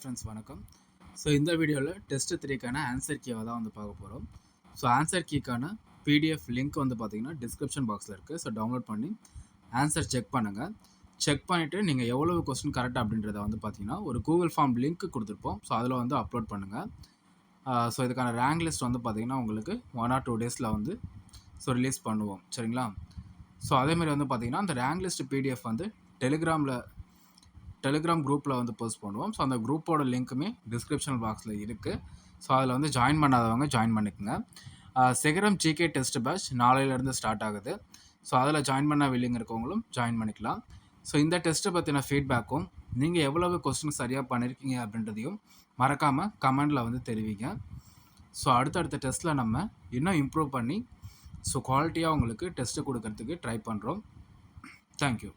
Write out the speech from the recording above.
Friends வணக்கம். So இந்த வீடியோவில் டெஸ்ட் த்ரீக்கான ஆன்சர் கீவை தான் வந்து பார்க்க போகிறோம் ஸோ ஆன்சர் கீக்கான பிடிஎஃப் லிங்க் வந்து பார்த்திங்கன்னா டிஸ்கிரிப்ஷன் பாக்ஸில் இருக்குது ஸோ டவுன்லோட் பண்ணி ஆன்சர் செக் பண்ணுங்கள் செக் பண்ணிவிட்டு நீங்கள் எவ்வளவு கொஸ்டின் கரெக்ட் அப்படின்றத வந்து பார்த்தீங்கன்னா ஒரு கூகுள் ஃபார்ம் லிங்க் கொடுத்துருப்போம். ஸோ அதில் வந்து அப்லோட் பண்ணுங்கள் ஸோ இதுக்கான ரேங்க் லிஸ்ட் வந்து பார்த்தீங்கன்னா உங்களுக்கு ஒன் ஆர் டூ டேஸில் வந்து ஸோ ரிலீஸ் பண்ணுவோம். சரிங்களா? ஸோ அதேமாதிரி வந்து பார்த்தீங்கன்னா அந்த ரேங்க் லிஸ்ட் பிடிஎஃப் வந்து டெலிகிராமில் டெலிகிராம் குரூப்பில் வந்து போஸ்ட் பண்ணுவோம். ஸோ அந்த குரூப்போட லிங்க்குமே டிஸ்கிரிப்ஷன் பாக்ஸில் இருக்குது ஸோ அதில் வந்து ஜாயின் பண்ணாதவங்க ஜாயின் பண்ணிக்கோங்க. செகரம் ஜிகே டெஸ்ட் பேட்ச் நாளையிலேருந்து ஸ்டார்ட் ஆகுது. ஸோ அதில் ஜாயின் பண்ண வில்லிங் இருக்கவங்களும் ஜாயின் பண்ணிக்கலாம். ஸோ இந்த டெஸ்ட்டை பற்றின ஃபீட்பேக்கும் நீங்கள் எவ்வளவு கொஸ்டின் சரியாக பண்ணியிருக்கீங்க அப்படின்றதையும் மறக்காமல் கமெண்டில் வந்து தெரிவிங்க. ஸோ அடுத்தடுத்த டெஸ்ட்டில் நம்ம இன்னும் இம்ப்ரூவ் பண்ணி ஸோ குவாலிட்டியாக உங்களுக்கு டெஸ்ட்டு கொடுக்கறதுக்கு ட்ரை பண்ணுறோம் தேங்க்யூ